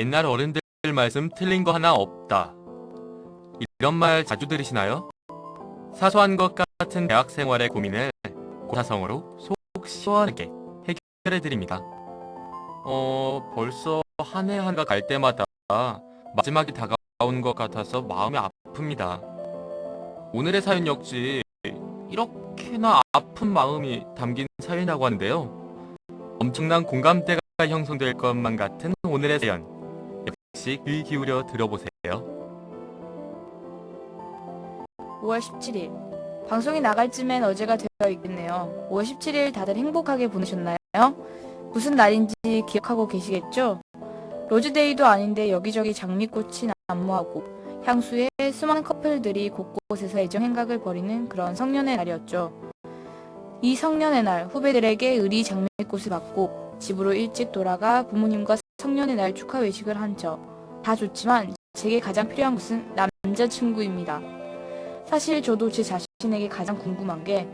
옛날 어른들 말씀 틀린 거 하나 없다. 이런 말 자주 들으시나요? 사소한 것 같은 대학 생활의 고민을 고사성어로 속 시원하게 해결해 드립니다. 어, 벌써 한 해한가갈 때마다 마지막이 다가오는 것 같아서 마음이 아픕니다. 오늘의 사연 역시 이렇게나 아픈 마음이 담긴 사연이라고 하는데요. 엄청난 공감대가 형성될 것만 같은 오늘의 사연. 역시 귀 기울여 들어보세요. 5월 17일. 방송이 나갈 쯤엔 어제가 되어 있겠네요. 5월 17일 다들 행복하게 보내셨나요? 무슨 날인지 기억하고 계시겠죠? 로즈데이도 아닌데 여기저기 장미꽃이 난무하고 향수에 수많은 커플들이 곳곳에서 애정 행각을 벌이는 그런 성년의 날이었죠. 이 성년의 날 후배들에게 의리 장미꽃을 받고 집으로 일찍 돌아가 부모님과 성년의 날 축하 외식을 한 저. 다 좋지만 제게 가장 필요한 것은 남자친구입니다. 사실 저도 제 자신에게 가장 궁금한 게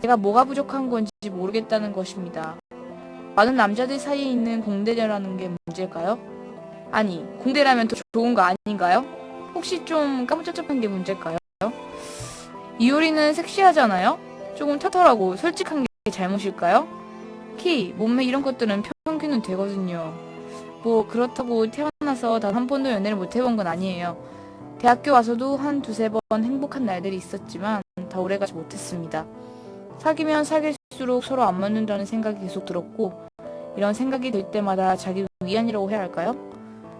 제가 뭐가 부족한 건지 모르겠다는 것입니다. 많은 남자들 사이에 있는 공대녀라는 게 문제일까요? 아니, 공대라면 더 좋은 거 아닌가요? 혹시 좀 까무잡잡한 게 문제일까요? 이효리는 섹시하잖아요? 조금 털털하고 솔직한 게 잘못일까요? 키, 몸매 이런 것들은 평균은 되거든요. 뭐 그렇다고 태어 나서 단 한 번도 연애를 못 해본 건 아니에요. 대학교 와서도 한 두세 번 행복한 날들이 있었지만 다 오래가지 못했습니다. 사귀면 사귈수록 서로 안 맞는다는 생각이 계속 들었고 이런 생각이 들 때마다 자기 위안이라고 해야 할까요?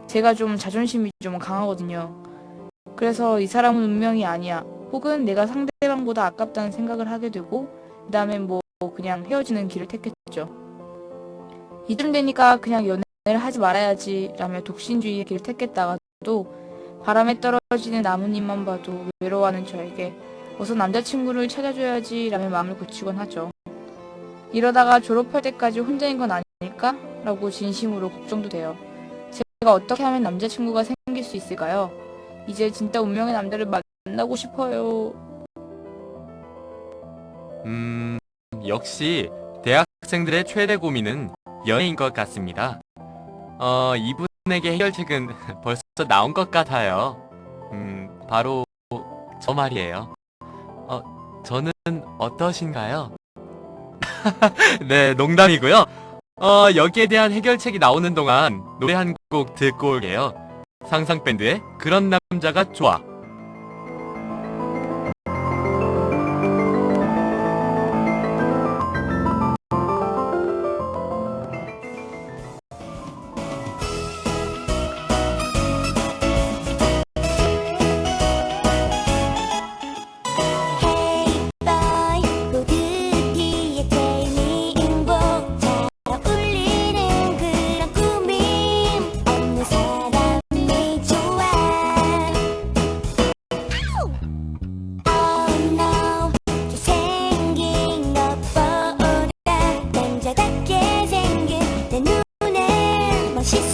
제가 좀 자존심이 좀 강하거든요. 그래서 이 사람은 운명이 아니야. 혹은 내가 상대방보다 아깝다는 생각을 하게 되고 그 다음에 뭐 그냥 헤어지는 길을 택했죠. 이쯤 되니까 그냥 연애 를 하지 말아야지 라며 독신주의의 길을 택했다가도 바람에 떨어지는 나뭇잎만 봐도 외로워하는 저에게 어서 남자친구를 찾아줘야지 라며 마음을 굳히곤 하죠. 이러다가 졸업할 때까지 혼자인 건 아닐까? 라고 진심으로 걱정도 돼요. 제가 어떻게 하면 남자친구가 생길 수 있을까요? 이제 진짜 운명의 남자를 만나고 싶어요. 음, 역시 대학생들의 최대 고민은 연애인 것 같습니다. 어, 이분에게 해결책은 벌써 나온 것 같아요. 음, 바로 저 말이에요. 어, 저는 어떠신가요? 네, 농담이고요. 어, 여기에 대한 해결책이 나오는 동안 노래 한 곡 듣고 올게요. 상상밴드의 그런 남자가 좋아.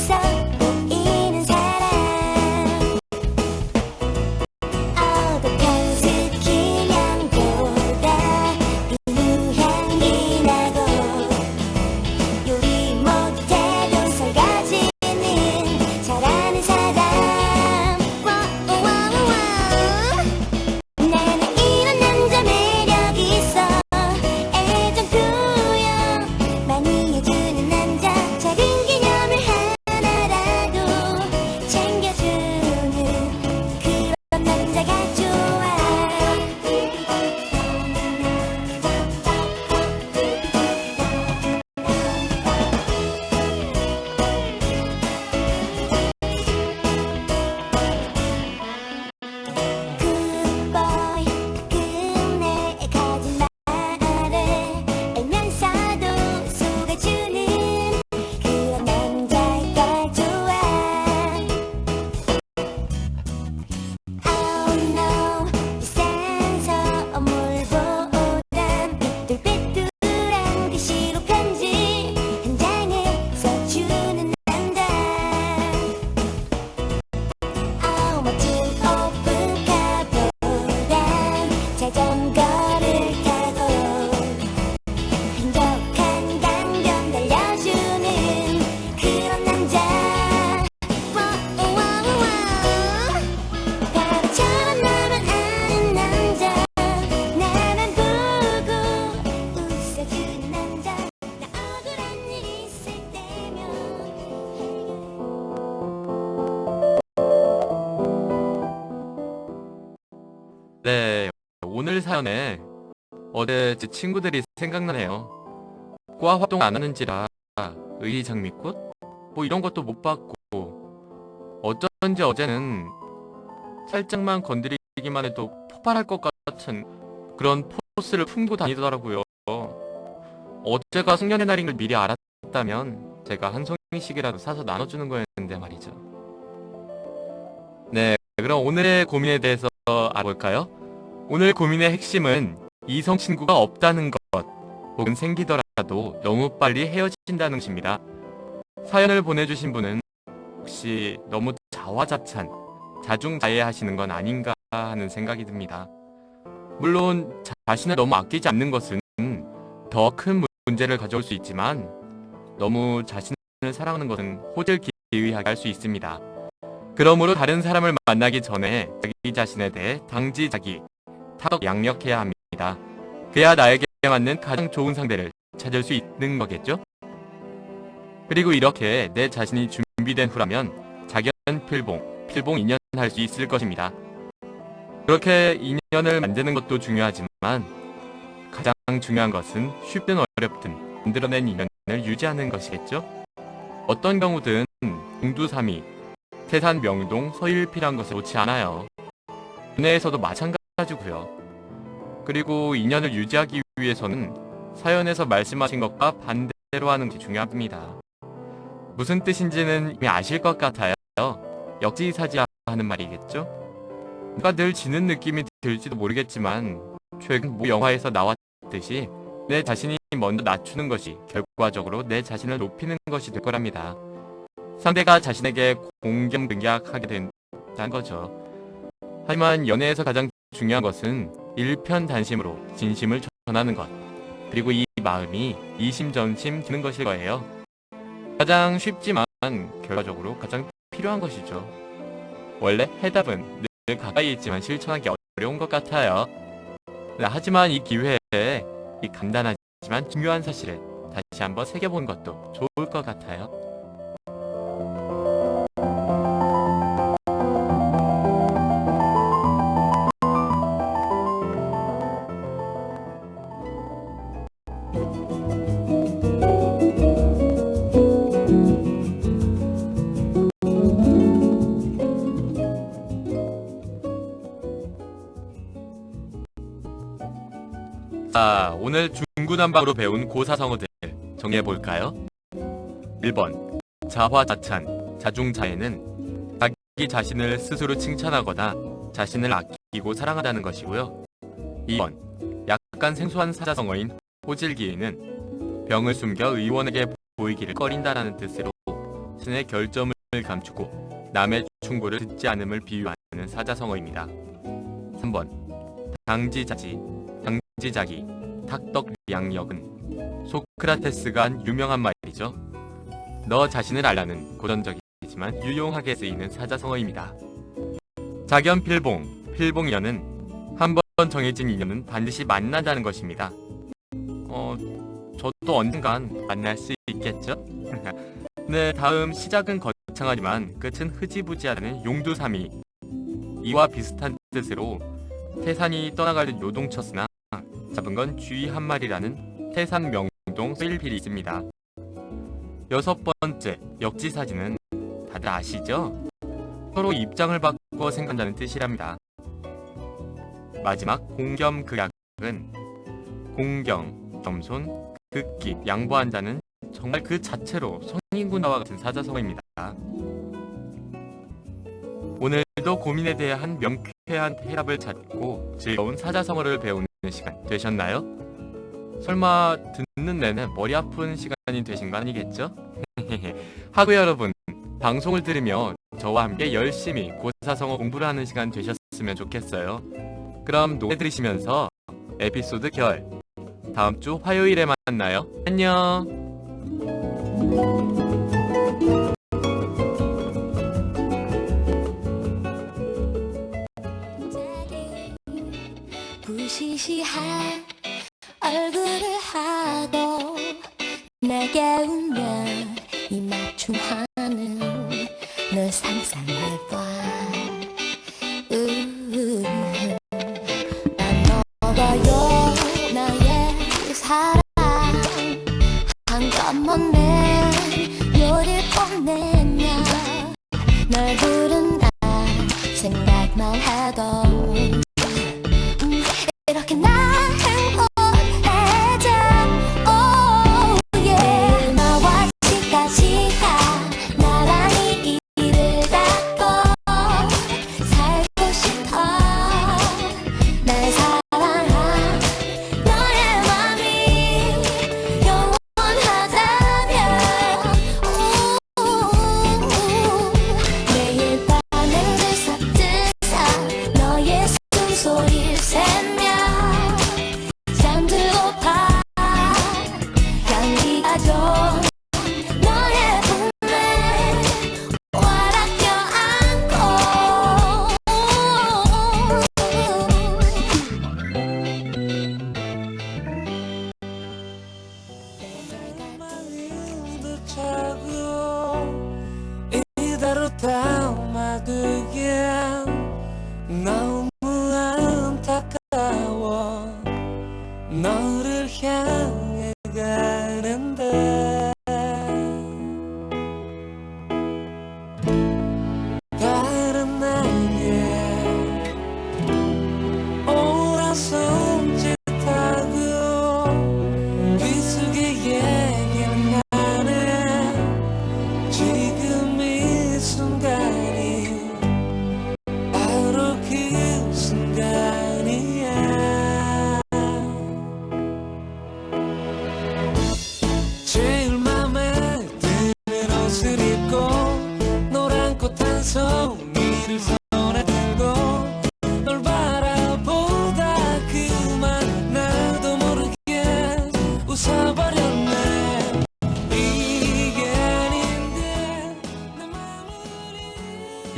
想 사연에 어제 제 친구들이 생각나네요. 과 활동 안 하는지라 의리 장미꽃? 뭐 이런 것도 못 봤고 어쩐지 어제는 살짝만 건드리기만 해도 폭발할 것 같은 그런 포스를 품고 다니더라고요. 어제가 숙련의 날인 걸 미리 알았다면 제가 한 송이씩이라도 사서 나눠주는 거였는데 말이죠. 네, 그럼 오늘의 고민에 대해서 알아볼까요? 오늘 고민의 핵심은 이성 친구가 없다는 것 혹은 생기더라도 너무 빨리 헤어진다는 것입니다. 사연을 보내주신 분은 혹시 너무 자화자찬, 자중자애하시는 건 아닌가 하는 생각이 듭니다. 물론 자신을 너무 아끼지 않는 것은 더 큰 문제를 가져올 수 있지만 너무 자신을 사랑하는 것은 호들기의하게 할 수 있습니다. 그러므로 다른 사람을 만나기 전에 자기 자신에 대해 당지 자기, 타격 양력해야 합니다. 그래야 나에게 맞는 가장 좋은 상대를 찾을 수 있는 거겠죠? 그리고 이렇게 내 자신이 준비된 후라면 자견 필봉, 필봉 인연할 수 있을 것입니다. 그렇게 인연을 만드는 것도 중요하지만 가장 중요한 것은 쉽든 어렵든 만들어낸 인연을 유지하는 것이겠죠? 어떤 경우든 공두삼이, 태산 명동, 서일필한 것을 놓지 않아요. 연애에서도 마찬가지 고요. 그리고 인연을 유지하기 위해서는 사연에서 말씀하신 것과 반대로 하는 것이 중요합니다. 무슨 뜻인지는 이미 아실 것 같아요. 역지사지하는 말이겠죠? 누가 늘 지는 느낌이 들지도 모르겠지만 최근 모 영화에서 나왔듯이 내 자신이 먼저 낮추는 것이 결과적으로 내 자신을 높이는 것이 될 거랍니다. 상대가 자신에게 공경등약하게 된다는 거죠. 하지만 연애에서 가장 중요한 것은 일편단심으로 진심을 전하는 것. 그리고 이 마음이 이심전심 드는 것일 거예요. 가장 쉽지만 결과적으로 가장 필요한 것이죠. 원래 해답은 늘 가까이 있지만 실천하기 어려운 것 같아요. 네, 하지만 이 기회에 이 간단하지만 중요한 사실을 다시 한번 새겨보는 것도 좋을 것 같아요. 자, 오늘 중구난방으로 배운 고사성어들 정리해볼까요? 1번 자화자찬, 자중자애는 자기 자신을 스스로 칭찬하거나 자신을 아끼고 사랑하다는 것이고요. 2번 약간 생소한 사자성어인 호질기에는 병을 숨겨 의원에게 보이기를 꺼린다라는 뜻으로 신의 결점을 감추고 남의 충고를 듣지 않음을 비유하는 사자성어입니다. 3번 당지자지 당지자기, 탁덕양력은 소크라테스가 한 유명한 말이죠. 너 자신을 알라는 고전적이지만 유용하게 쓰이는 사자성어입니다. 자견필봉, 필봉연은 한 번 정해진 인연은 반드시 만난다는 것입니다. 어, 저도 언젠간 만날 수 있겠죠? 네, 다음 시작은 거창하지만 끝은 흐지부지하다는 용두삼이 이와 비슷한 뜻으로 태산이 떠나가는 요동쳤으나 잡은 건 쥐 한 마리라는 태산 명동 소일필이 있습니다. 여섯 번째 역지사지는 다들 아시죠? 서로 입장을 바꿔 생각한다는 뜻이랍니다. 마지막 공겸극약은 공경, 겸손, 극기, 양보한다는 정말 그 자체로 성인군화와 같은 사자성어입니다. 오늘도 고민에 대한 명쾌한 해답을 찾고 즐거운 사자성어를 배우는 시간 되셨나요? 설마 듣는 내내 머리 아픈 시간이 되신 거 아니겠죠? 하구 여러분, 방송을 들으며 저와 함께 열심히 고사성어 공부를 하는 시간 되셨으면 좋겠어요. 그럼 노래 들으시면서 에피소드 결 다음 주 화요일에 만나요. 안녕. 무시시한 얼굴을 하고 내게 웃면 이 맞춤하는 널 상상해봐. 난 먹어요 나의 사랑. 한 컵만 내 요리 뽐내며 널 부른다. 생각만 하던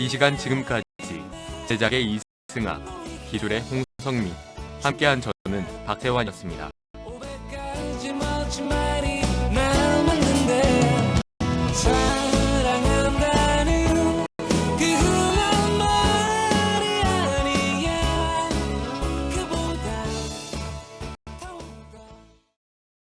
이 시간 지금까지 제작의 이승아, 기술의 홍성미, 함께한 저는 박태환이었습니다.